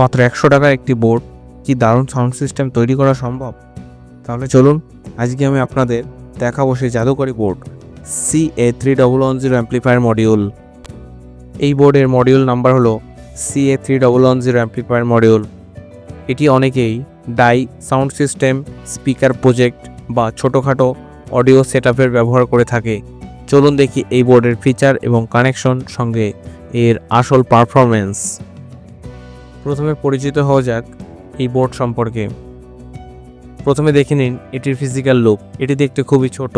মাত্র একশো টাকার একটি বোর্ড, কি দারুণ সাউন্ড সিস্টেম তৈরি করা সম্ভব? তাহলে চলুন, আজকে আমি আপনাদের দেখাবো সেই জাদুকরি board C A three double one zero amplifier module এই বোর্ডের মডিউল নাম্বার হলো C A three double one zero amplifier module এটি অনেকেই die sound system speaker project বা ছোটোখাটো অডিও সেট ব্যবহার করে থাকে। চলুন দেখি এই বোর্ডের ফিচার এবং কানেকশন সঙ্গে এর আসল পারফরমেন্স প্রথমে পরিচিত হওয়া যাক এই বোর্ড সম্পর্কে। প্রথমে দেখে নিন, এটির ফিজিক্যাল লুক এটি দেখতে খুবই ছোট।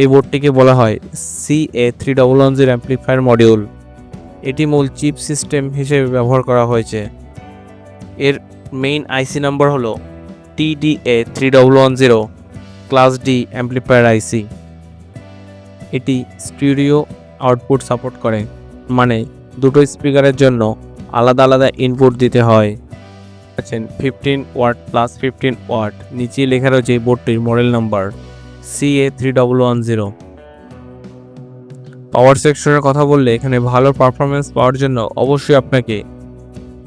এই বোর্ডটিকে বলা হয় C A three double one zero amplifier module এটি মূল চিপ সিস্টেম হিসেবে ব্যবহার করা হয়েছে। এর মেইন আইসি নাম্বার হলো TDA three double one zero class D amplifier IC এটি স্টুডিও আউটপুট সাপোর্ট করে। মানে দুটো স্পিকারের জন্য আলাদা আলাদা ইনপুট দিতে হয়। আছেন fifteen watt plus fifteen watt নিচে লেখা রয়েছে এই বোর্ডটির model number C A three double one zero power সেকশনের কথা বললে এখানে ভালো পারফরমেন্স পাওয়ার জন্য অবশ্যই আপনাকে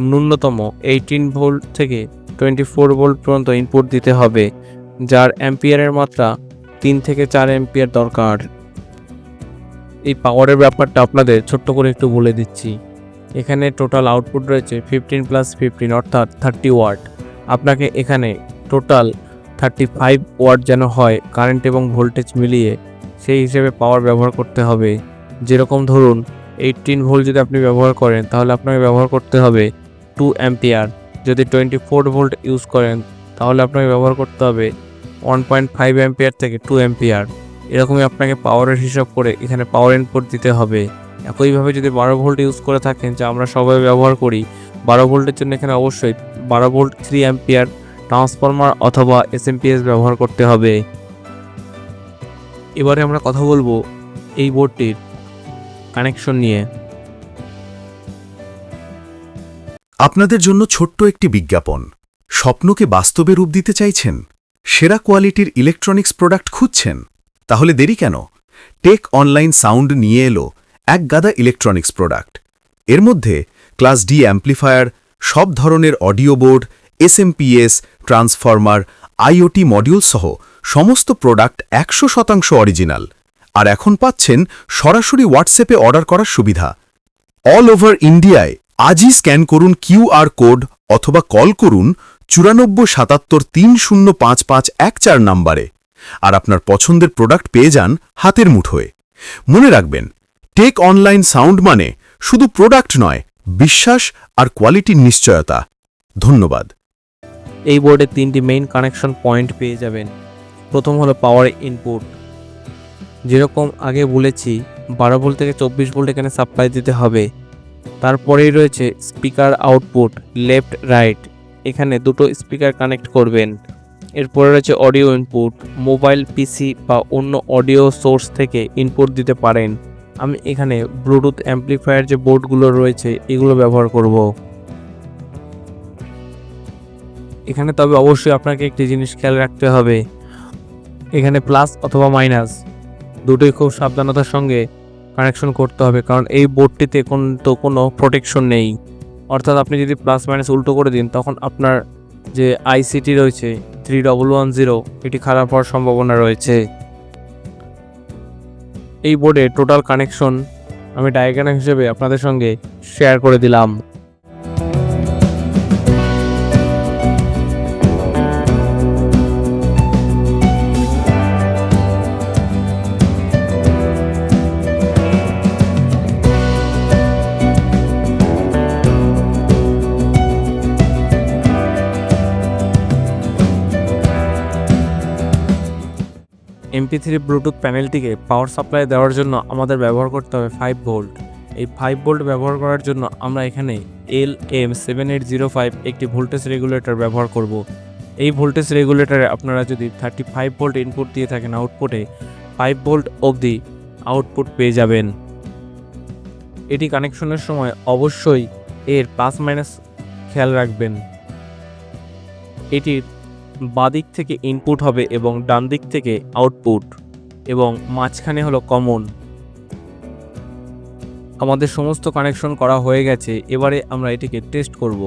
ন্যূনতম এইটিন ভোল্ট থেকে টোয়েন্টি ফোর ভোল্ট পর্যন্ত ইনপুট দিতে হবে, যার অ্যাম্পিয়ারের মাত্রা তিন থেকে চার অ্যাম্পিয়ার দরকার। এই পাওয়ারের ব্যাপারটা আপনাদের ছোট্ট করে একটু বলে দিচ্ছি। এখানে টোটাল আউটপুট রয়েছে ফিফটিন প্লাস ফিফটিন অর্থাৎ থার্টি ওয়াট আপনাকে এখানে টোটাল থার্টি ফাইভ ওয়াট যেন হয় কারেন্ট এবং ভোল্টেজ মিলিয়ে সেই হিসেবে পাওয়ার ব্যবহার করতে হবে। যেরকম ধরুন এইটিন ভোল্ট যদি আপনি ব্যবহার করেন, তাহলে আপনাকে ব্যবহার করতে হবে টু অ্যাম্পিয়ার যদি টোয়েন্টি ফোর ভোল্ট ইউজ করেন, তাহলে আপনাকে ব্যবহার করতে হবে ওয়ান পয়েন্ট ফাইভ অ্যাম্পিয়ার থেকে টু অ্যাম্পিয়ার এরকমই আপনাকে পাওয়ারের হিসাব করে এখানে পাওয়ার ইনপুট দিতে হবে। একইভাবে যদি বারো ভোল্ট ইউজ করে থাকেন, যা আমরা সবাই ব্যবহার করি, বারো ভোল্টের জন্য এখানে অবশ্যই বারো ভোল্ট থ্রি অ্যাম্পিয়ার ট্রান্সফরমার অথবা এসএমপিএস ব্যবহার করতে হবে। এবারে আমরা কথা বলব এই বোর্ডটির কানেকশন নিয়ে। আপনাদের জন্য ছোট্ট একটি বিজ্ঞাপন। স্বপ্নকে বাস্তবে রূপ দিতে চাইছেন? সেরা কোয়ালিটির ইলেকট্রনিক্স প্রোডাক্ট খুঁজছেন? তাহলে দেরি কেন? টেক অনলাইন সাউন্ড নিয়ে এলো। এক গাদা ইলেকট্রনিক্স প্রোডাক্টের মধ্যে ক্লাস ডি অ্যাম্প্লিফায়ার সব ধরনের audio board SMPS transformer IOT module সহ সমস্ত প্রোডাক্ট একশো শতাংশ অরিজিনাল আর এখন পাচ্ছেন সরাসরি হোয়াটসঅ্যাপে অর্ডার করার সুবিধা। অল ওভার ইন্ডিয়ায় আজই স্ক্যান করুন কিউআর কোড অথবা কল করুন চুরানব্বই সাতাত্তর তিন শূন্য পাঁচ পাঁচ এক চার নাম্বারে। আর আপনার পছন্দের প্রোডাক্ট পেয়ে যান হাতের মুঠোয়। মনে রাখবেন টেক অনলাইন সাউন্ড মানে শুধু প্রোডাক্ট নয়, বিশ্বাস আর কোয়ালিটির নিশ্চয়তা। ধন্যবাদ। এই বোর্ডে তিনটি মেইন কানেকশন পয়েন্ট পেয়ে যাবেন। প্রথম হলো পাওয়ার ইনপুট যেরকম আগে বলেছি, বারো ভোল্ট থেকে চব্বিশ ভোল্ট এখানে সাপ্লাই দিতে হবে। তারপরেই রয়েছে স্পিকার আউটপুট লেফট রাইট এখানে দুটো স্পিকার কানেক্ট করবেন। এরপরে রয়েছে অডিও ইনপুট মোবাইল পিসি বা অন্য অডিও সোর্স থেকে ইনপুট দিতে পারেন। আমি এখানে ব্লুটুথ অ্যাম্প্লিফায়ার যে বোর্ডগুলো রয়েছে, এগুলো ব্যবহার করব। এখানে তবে অবশ্যই আপনাকে একটি জিনিস খেয়াল রাখতে হবে। এখানে প্লাস অথবা মাইনাস দুটোই খুব সাবধানতার সঙ্গে কানেকশন করতে হবে, কারণ এই বোর্ডটিতে কোন, তো কোনো প্রোটেকশন নেই। অর্থাৎ আপনি যদি প্লাস মাইনাস উল্টো করে দিন, তখন আপনার যে আইসিটি রয়েছে থ্রি ডবল ওয়ান জিরো এটি খারাপ হওয়ার সম্ভাবনা রয়েছে। এই বোর্ডে টোটাল কানেকশন আমি ডায়াগ্রাম হিসেবে আপনাদের সঙ্গে শেয়ার করে দিলাম। এমপি থ্রি ব্লুটুথ প্যানেলটিকে পাওয়ার সাপ্লাই দেওয়ার জন্য আমাদের ব্যবহার করতে হবে ফাইভ ভোল্ট এই ফাইভ ভোল্ট ব্যবহার করার জন্য আমরা এখানে L M seven eight zero five একটি ভোল্টেজ রেগুলেটর ব্যবহার করব। এই ভোল্টেজ রেগুলেটরে আপনারা যদি থার্টি ফাইভ ভোল্ট ইনপুট দিয়ে থাকেন আউটপুটে ফাইভ ভোল্ট অবধি আউটপুট পেয়ে যাবেন। এটি কানেকশনের সময় অবশ্যই এর প্লাস মাইনাস খেয়াল রাখবেন। এটির বাদিক থেকে ইনপুট হবে এবং ডান দিক থেকে আউটপুট এবং মাঝখানে হলো কমন আমাদের সমস্ত কানেকশন করা হয়ে গেছে, এবারে আমরা এটিকে টেস্ট করব।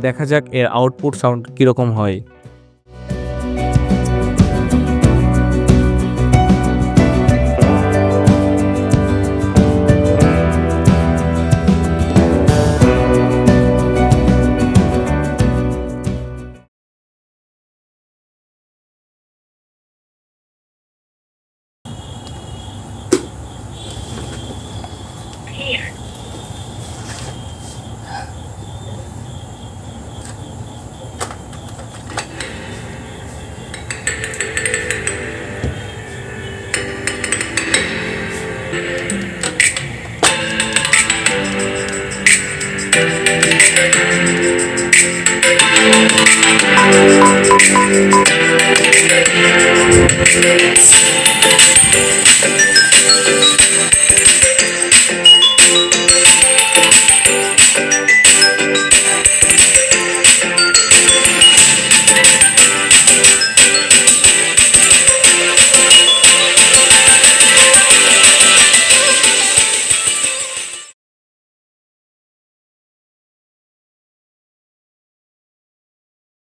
দেখা যাক এর আউটপুট সাউন্ড কীরকম হয়। secrets.